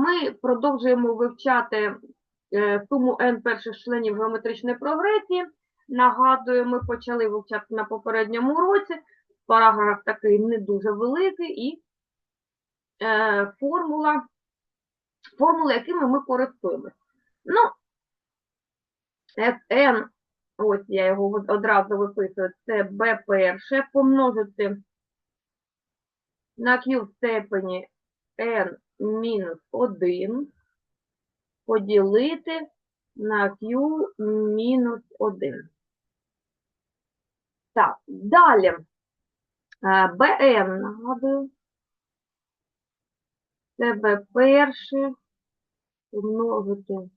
Ми продовжуємо вивчати е, суму n перших членів геометричної прогресії. Нагадую, ми почали вивчати на попередньому уроці. Параграф такий не дуже великий і е, формула, формули, якими ми користуємося. Ну, Fn, ось я його одразу виписую, це b перше помножити на q в степені n мінус 1 поділити на q мінус 1. Так, далі. Е, bn, нагадую. B перше помножити.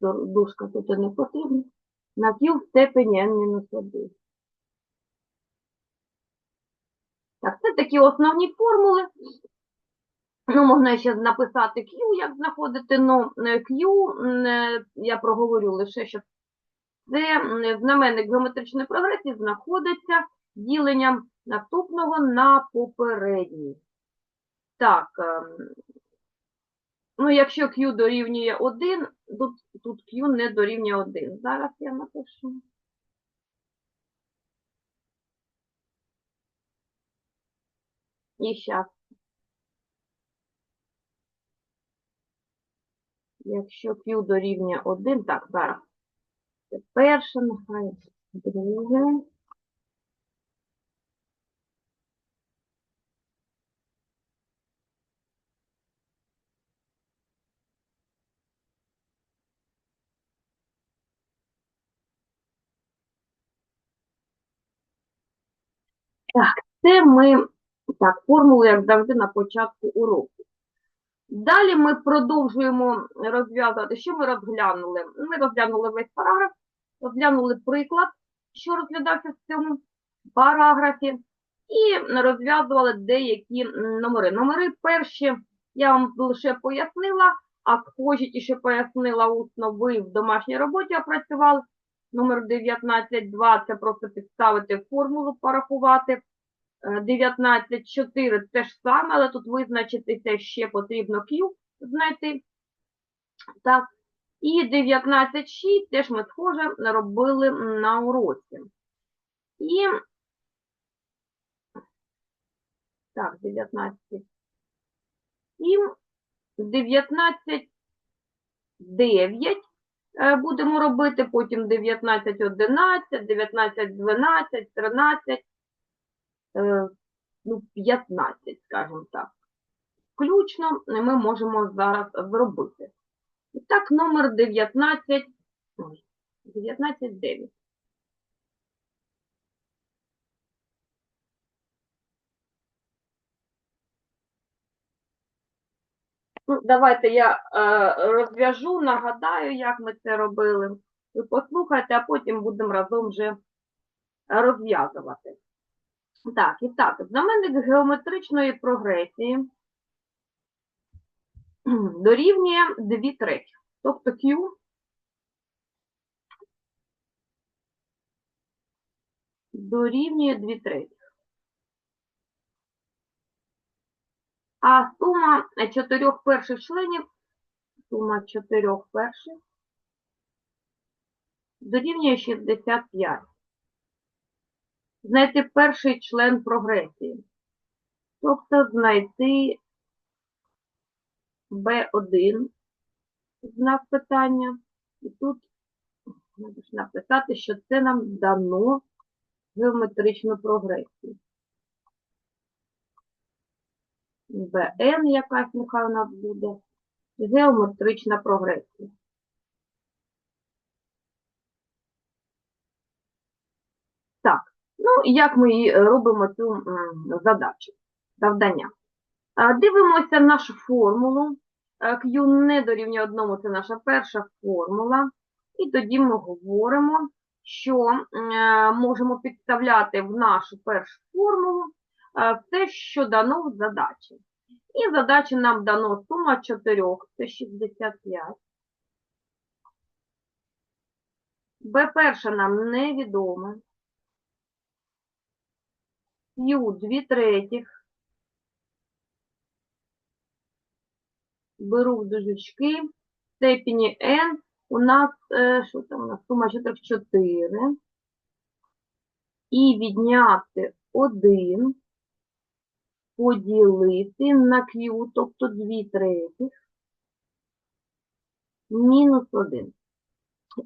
Дужка тут не потрібна. На q в степені n мінус 1. Так, це такі основні формули. Ну, можна ще написати Q, як знаходити, ну, Q, е, я проговорю лише, що це знаменник геометричної прогресії знаходиться діленням наступного на попередній. Так, ну, якщо Q дорівнює 1, тут, тут Q не дорівнює 1. Зараз я напишу. І зараз. Якщо Q дорівнює 1, так, зараз. Це перше, нехай друге. Так, це ми, так, формулу, як завжди, на початку уроку. Далі ми продовжуємо розв'язувати. Що ми розглянули? Ми розглянули весь параграф, розглянули приклад, що розглядався в цьому параграфі, і розв'язували деякі номери. Номери перші я вам лише пояснила, а схожі що пояснила усно, ви в домашній роботі опрацювали. Номер 19.2 це просто підставити формулу, порахувати. 19.4 те ж саме, але тут визначитися ще потрібно Q знайти. Так. І 19.6 теж ми схоже робили на уроці. І так, 19. 19, 9 будемо робити, потім 19, 11, 19, 12, 13, ну, 15, скажімо так. Включно ми можемо зараз зробити. І так, номер 19, 19, 9. Ну, давайте я е, розв'яжу, нагадаю, як ми це робили. Ви послухайте, а потім будемо разом вже розв'язувати. Так, і так, знаменник геометричної прогресії дорівнює 2 треті. Тобто Q дорівнює 2 треті. А сума чотирьох перших членів, сума чотирьох перших дорівнює 65 знайти перший член прогресії. Тобто знайти B1 знак питання. І тут написати, що це нам дано геометричну прогресію. БН якась нехай у нас буде. Геометрична прогресія. Так. Ну, як ми робимо цю задачу, завдання. Дивимося нашу формулу. Q не дорівнює одному, це наша перша формула. І тоді ми говоримо, що можемо підставляти в нашу першу формулу все, що дано в задачі. І в задачі нам дано сума 4, це 65. Б перша нам невідома. Q 2 третіх. беру в дужечки, в степені n у нас, е, що там у нас, сума чотирьох 4, і відняти 1, поділити на q, тобто 2 третіх, мінус 1.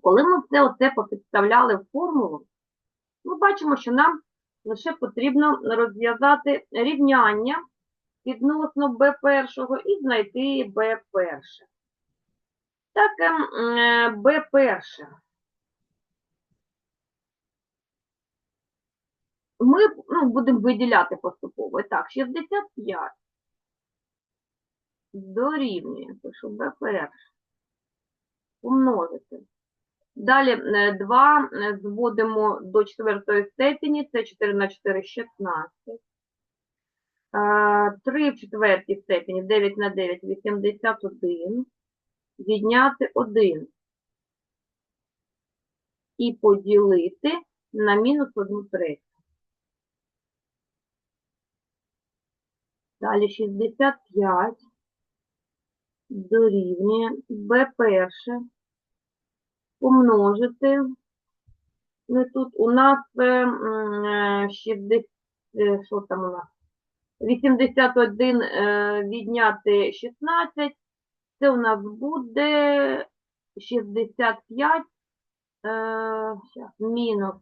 Коли ми все оце попідставляли в формулу, ми бачимо, що нам лише потрібно розв'язати рівняння відносно b першого і знайти b перше. Так, ем, е, b перше. Ми ну, будемо виділяти поступово. Так, 65 дорівнює, пишу b перше. Далі 2 зводимо до четвертої степені, це 4 на 4 – 16. 3 в четвертій степені, 9 на 9 – 81. Відняти 1. І поділити на мінус 1 третю. Далі 65 дорівнює b перше помножити. Ну, тут у нас е, е, 60, е, що там у нас? 81 е, відняти 16, це у нас буде 65, е, щас, мінус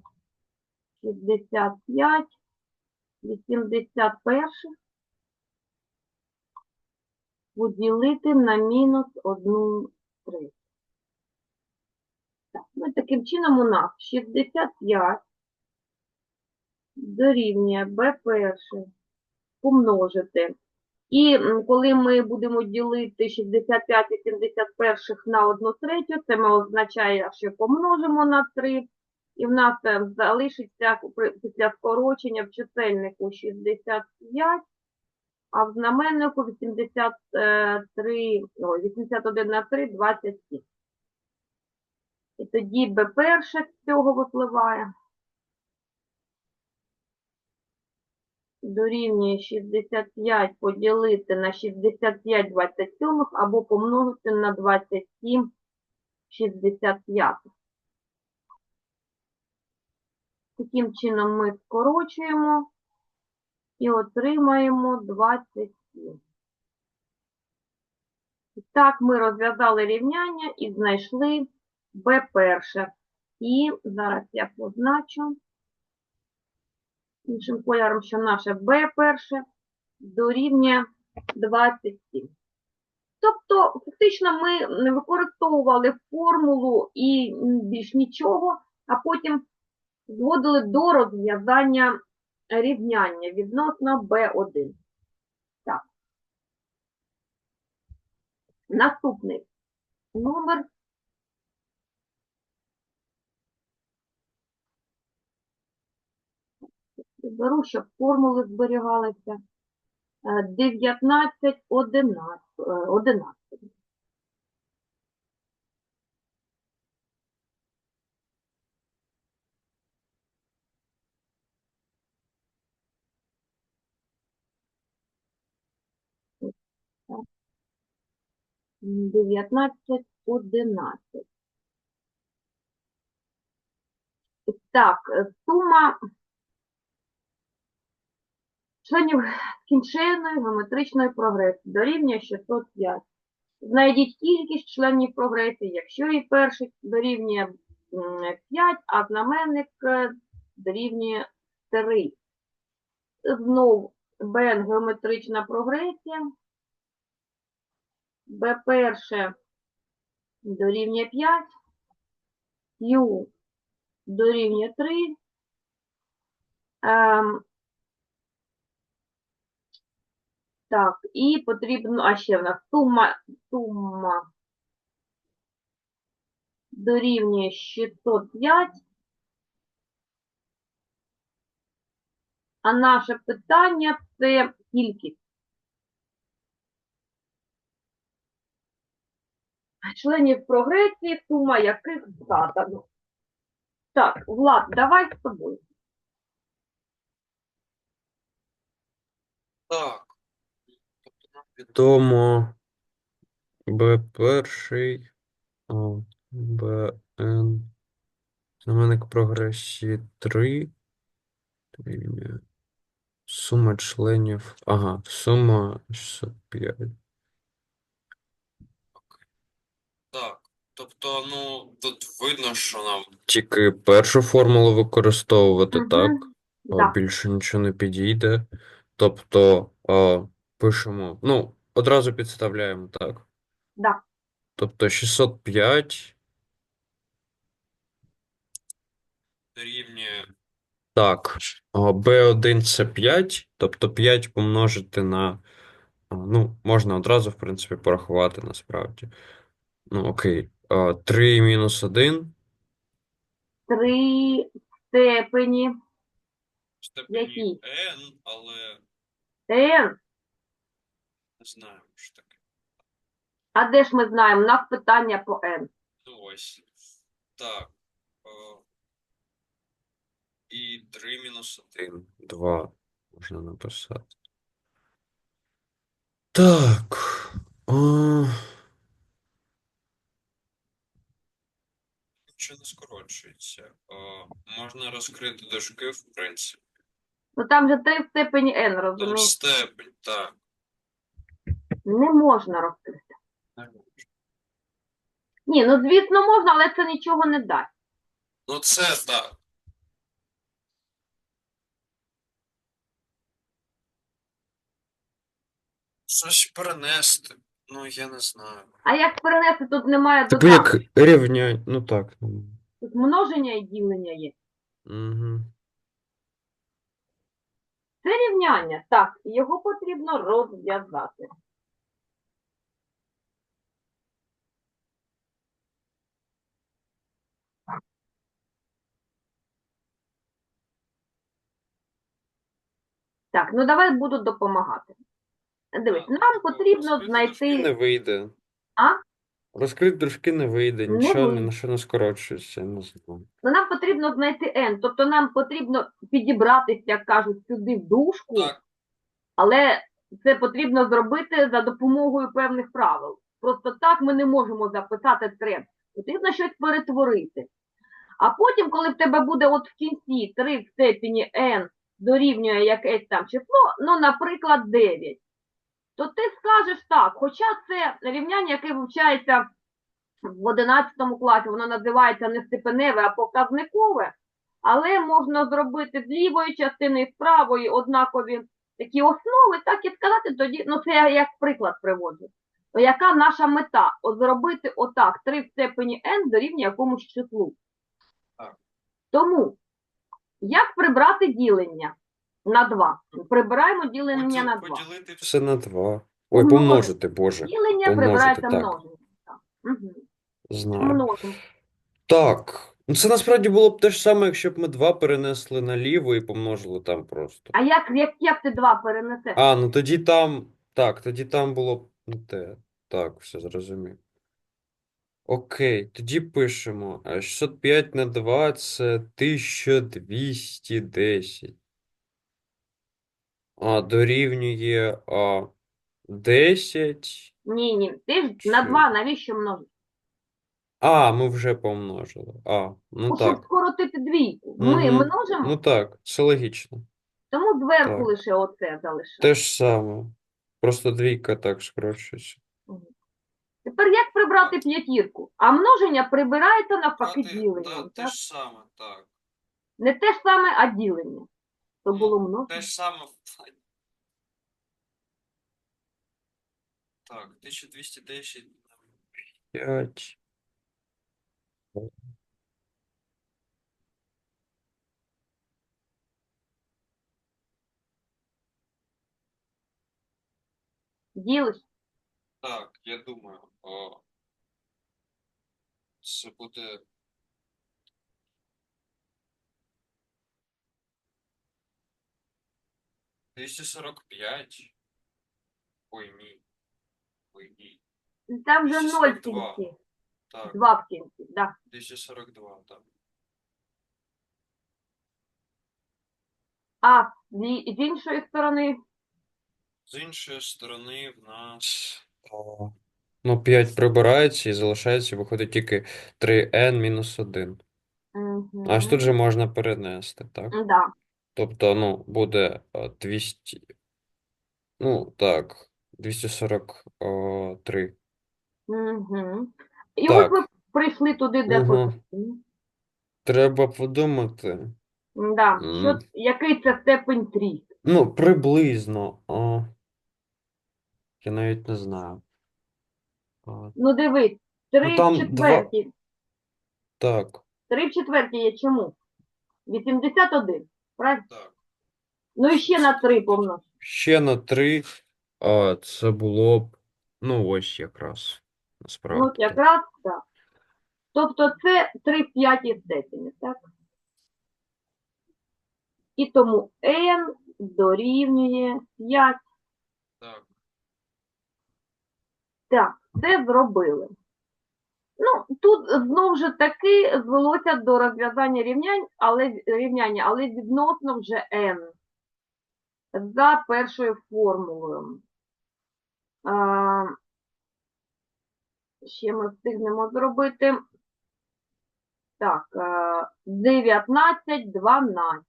65, 81 поділити на мінус 1 третю. Ну, таким чином у нас 65 дорівнює b перше помножити. І коли ми будемо ділити 65 і 71 на 1 третю, це ми означає, що помножимо на 3, і в нас е, залишиться після скорочення в чисельнику 65, а в знаменнику 83, ой, 81 на 3 – 27. І тоді b перше з цього випливає. Дорівнює 65 поділити на 65 27 або помножити на 27 65. Таким чином ми скорочуємо і отримаємо 27. І Так, ми розв'язали рівняння і знайшли b перше. І зараз я позначу іншим кольором, що наше b перше дорівнює 27. Тобто, фактично, ми не використовували формулу і більш нічого, а потім зводили до розв'язання рівняння відносно b1. Так. Наступний номер беру, щоб формули зберігалися. Е, 19, 11. е, 11. М, 19, 11. Так, е, сума членів кінченої геометричної прогресії дорівнює 605. Знайдіть кількість членів прогресії, якщо і перший дорівнює 5, а знаменник е, дорівнює 3. Знов Б геометрична прогресія. Б перше дорівнює 5, Q дорівнює 3. Так, і потрібно, а ще в нас сума, сума дорівнює 605. А наше питання це кількість. Членів прогресії, сума яких задано. Так, Влад, давай з тобою. Так. Відомо Б перший, БН. Знаменник прогресії 3. Сума членів. Ага, сума 605. Так, тобто, ну, тут видно, що нам тільки першу формулу використовувати, Мгм. так? Да. більше нічого не підійде. Тобто, пишемо, ну, одразу підставляємо, так? Да. Тобто 605 дорівнює. Так, B1 це 5, тобто 5 помножити на. Ну, можна одразу, в принципі, порахувати насправді. Ну, окей. 3 мінус 1. Три степені Степені Які? n, але n. не знаю, що таке. А де ж ми знаємо? У нас питання по n. Ну ось. Так. О, і 3 мінус 1. 2 можна написати. Так. О... Нічого не скорочується. О, можна розкрити дужки, в принципі. Ну там же три в степені n, Там розумієш? степень, так. Не можна розкрити. Ні, ну звісно можна, але це нічого не дасть. Ну це так. Щось перенести. Ну, я не знаю. А як перенести, тут немає Типу додатку. як рівнянь. Ну так. Ну. Тут множення і ділення є. Угу. Це рівняння. Так, його потрібно розв'язати. Так, ну давай буду допомагати. Дивись, нам потрібно Не знайти. вийде. А? Розкрити дружки не вийде, Не нічого ні вийде. на що не скорочується, я не знаю. Ну, нам потрібно знайти n, тобто нам потрібно підібратися, як кажуть, сюди в дужку, Так. але це потрібно зробити за допомогою певних правил. Просто так ми не можемо записати трend. Потрібно щось перетворити. А потім, коли в тебе буде от в кінці 3 в степені n дорівнює якесь там число, ну, наприклад, 9, то ти скажеш так, хоча це рівняння, яке вивчається в 11 класі, воно називається не степеневе, а показникове, але можна зробити з лівої частини і з правої однакові такі основи, так і сказати тоді, ну це я як приклад приводжу. Яка наша мета? От зробити отак, 3 в степені n дорівнює якомусь числу. Тому, як прибрати ділення на 2? Прибираємо ділення на 2. Поділити все на 2. Ой, Помножити. Боже. Ділення Помножити, прибирається так. множення. Так. Угу. Знаю. Так. Ну це насправді було б те ж саме, якщо б ми 2 перенесли наліво і помножили там просто. А як, як, як ти 2 перенесеш? А, ну тоді там. Так, тоді там було б не те. Так, все зрозумів. Окей, тоді пишемо. А 605 на 2 це 1210. А дорівнює а, 10. Ні, ні, ти ж на Чи? 2 навіщо множиш? А, ми вже помножили. А, ну Ну, щоб так. скоротити двійку. Ми Мгм. множимо, Ну так, це логічно. тому зверху так. лише оце залишимо. Те ж саме. Просто двійка так скорочується. Тепер як прибрати п'ятірку? А множення прибирається навпаки діленням. Так? ж саме, так. Не те ж саме, а ділення. То було множення. ж саме. Так, 1210 5. Ділиш. Так, я думаю, о, це буде. Двісті сорок п'ять. Ой, ні. Ой, ні. Там вже 0 в 242. кінці. Так, 2 в кінці. Да. 242, так. А з з іншої сторони З іншої сторони в нас. О, Ну, 5 прибирається і залишається, виходить тільки 3n мінус 1. Угу. Аж тут же можна перенести, так? Да. Тобто, ну, буде е, 200. Ну, так, 243. Угу. І Так. от ви прийшли туди, де Мгм. потрібно. Треба подумати. Да. М. Що, який це степень трійки? Ну, приблизно. О, я навіть не знаю. А, Ну дивись, 3 Ну, там в четвертій. так. 3 в четвертій є чому? 81, правильно? Так. Ну і ще на 3 помнож. Ще на 3. А, це було б. Ну, ось якраз. Ну, Насправді. от якраз так. Тобто це 3 в п'ятій степені, так? І тому n дорівнює 5. Так. Так, це зробили. Ну, тут знову ж таки звелося до розв'язання рівнянь, але, рівняння, але відносно вже n. За першою формулою. А, ще ми встигнемо зробити. Так, а, 19, 12.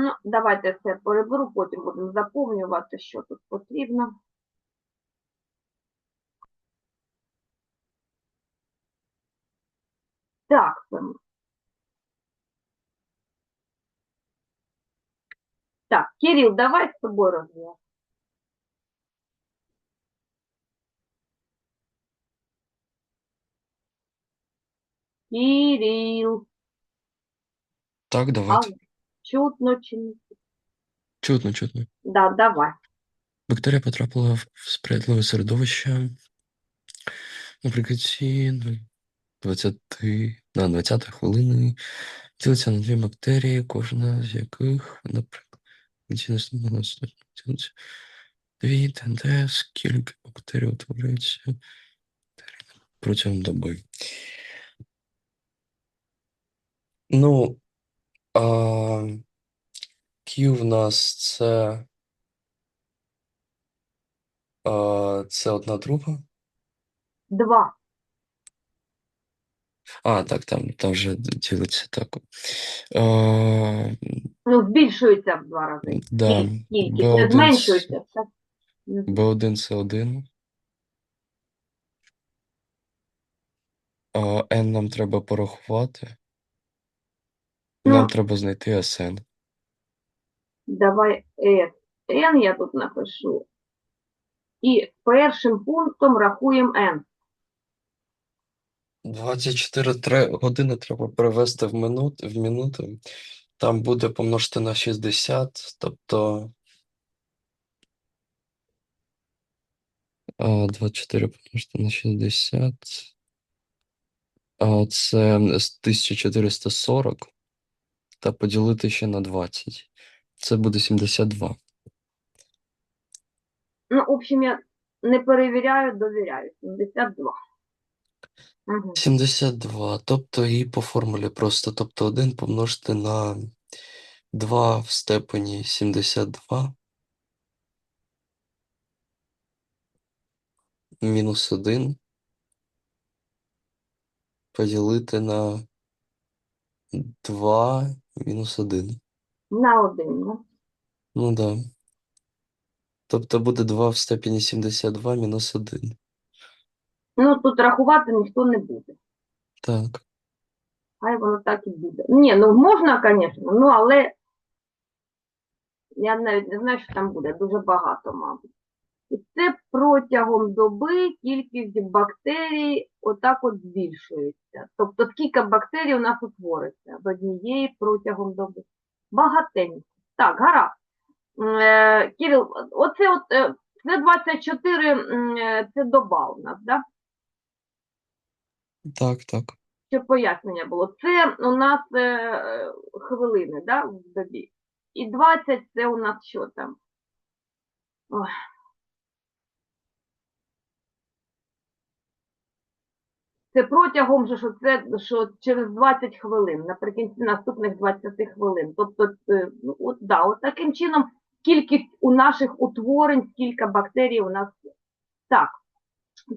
Ну, давайте все переберу, потім будемо заповнювати, що тут потрібно. Так, так, Кирил, давай з тобою розв'яжемо. Кирил, Так, а давайте. Чутно чи ні? Чутно, чутно. Да, давай. Бактерія потрапила в сприятливе середовище наприкінці ну, 20, на 20 хвилини ділиться на дві бактерії, кожна з яких, наприклад, дві ТНТ, скільки бактерій утворюється протягом доби. Ну, а, Q в нас це, а, це одна друга. Два. А, так, там, там вже ділиться так. А, Ну, збільшується в два рази. да, Скільки? Не B1 це- зменшується. Так? Мгм. B1 це 1. А N нам треба порахувати. Нам Ну. треба знайти SN. Давай. N я тут напишу. І першим пунктом рахуємо N. 24 тре- години треба перевести в минут, в минути. Там буде помножити на 60, тобто а, 24 помножити на 60. А, це з 1440. Та поділити ще на 20. Це буде 72. Ну, в общем, я не перевіряю, довіряю. 72. Угу. 72. Тобто і по формулі просто. Тобто 1 помножити на 2 в степені 72. Мінус 1. Поділити на 2 мінус 1. На один. Ну. Ну да. Тобто буде 2 в степені 72 мінус 1. ну, тут рахувати ніхто не буде. Так. Хай воно так і буде. Ні, ну можна, звісно, ну але я навіть не знаю, що там буде. Дуже багато, мабуть. І це протягом доби кількість бактерій отак от збільшується. Тобто скільки бактерій у нас утвориться в однієї протягом доби. Багатенько. Так, гаразд. Е, Кирил, оце от, е, це 24, е, це доба у нас, да? Так, так. Щоб пояснення було. Це у нас е, хвилини, да, в добі. І 20 це у нас що там? Ой. Це протягом що це що через 20 хвилин, наприкінці наступних 20 хвилин. Тобто, е, ну, от, да, от таким чином кількість у наших утворень, скільки бактерій у нас є. Так,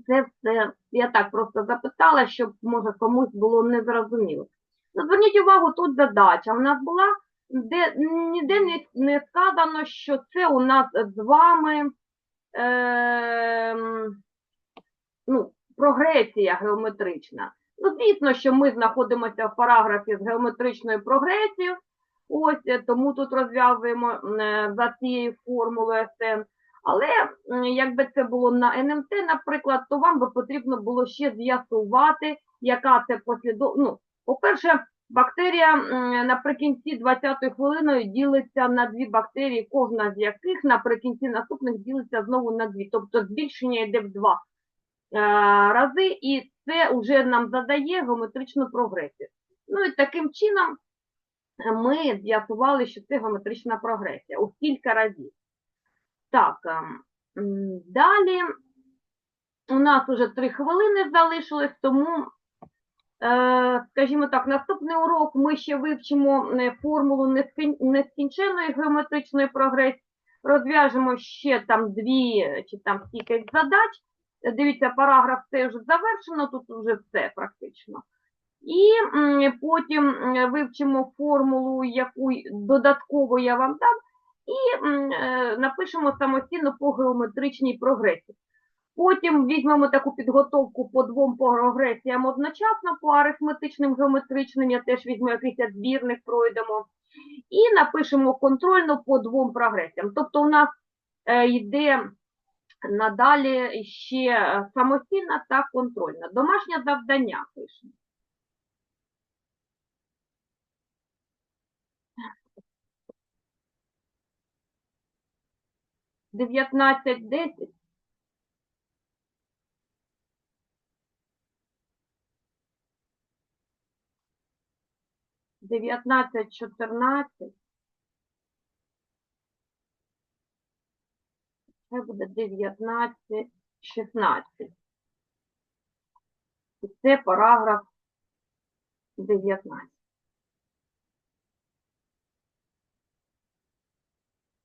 це все я так просто запитала, щоб може комусь було незрозуміло. Зверніть увагу, тут задача. У нас була, де ніде не, не сказано, що це у нас з вами ем, ну, прогресія геометрична. Ну, звісно, що ми знаходимося в параграфі з геометричною прогресією. Ось е, тому тут розв'язуємо е, за цією формулою СН. Але якби це було на НМТ, наприклад, то вам би потрібно було ще з'ясувати, яка це послідов... Ну, по-перше, бактерія наприкінці 20-ї хвилиною ділиться на дві бактерії, кожна з яких наприкінці наступних ділиться знову на дві. Тобто збільшення йде в два рази, і це вже нам задає геометричну прогресію. Ну і таким чином е, ми з'ясували, що це геометрична прогресія у кілька разів. Так, ем, далі у нас уже три хвилини залишилось, тому, е, скажімо так, наступний урок ми ще вивчимо е, формулу нескін- нескінченної геометричної прогресії, розв'яжемо ще там дві е, чи там кілька задач. Дивіться, параграф це вже завершено, тут вже все практично. І потім вивчимо формулу, яку додатково я вам дам, і е, напишемо самостійно по геометричній прогресії. Потім візьмемо таку підготовку по двом прогресіям одночасно, по арифметичним, геометричним, я теж візьму якийсь збірник, пройдемо. І напишемо контрольно по двом прогресіям. Тобто у нас е, йде надалі ще е, самостійна та контрольна. Домашнє завдання пишемо. Дев'ятнадцять десять. Дев'ятнадцять чотирнадцять. Це буде дев'ятнадцять шістнадцять. І це параграф дев'ятнадцять.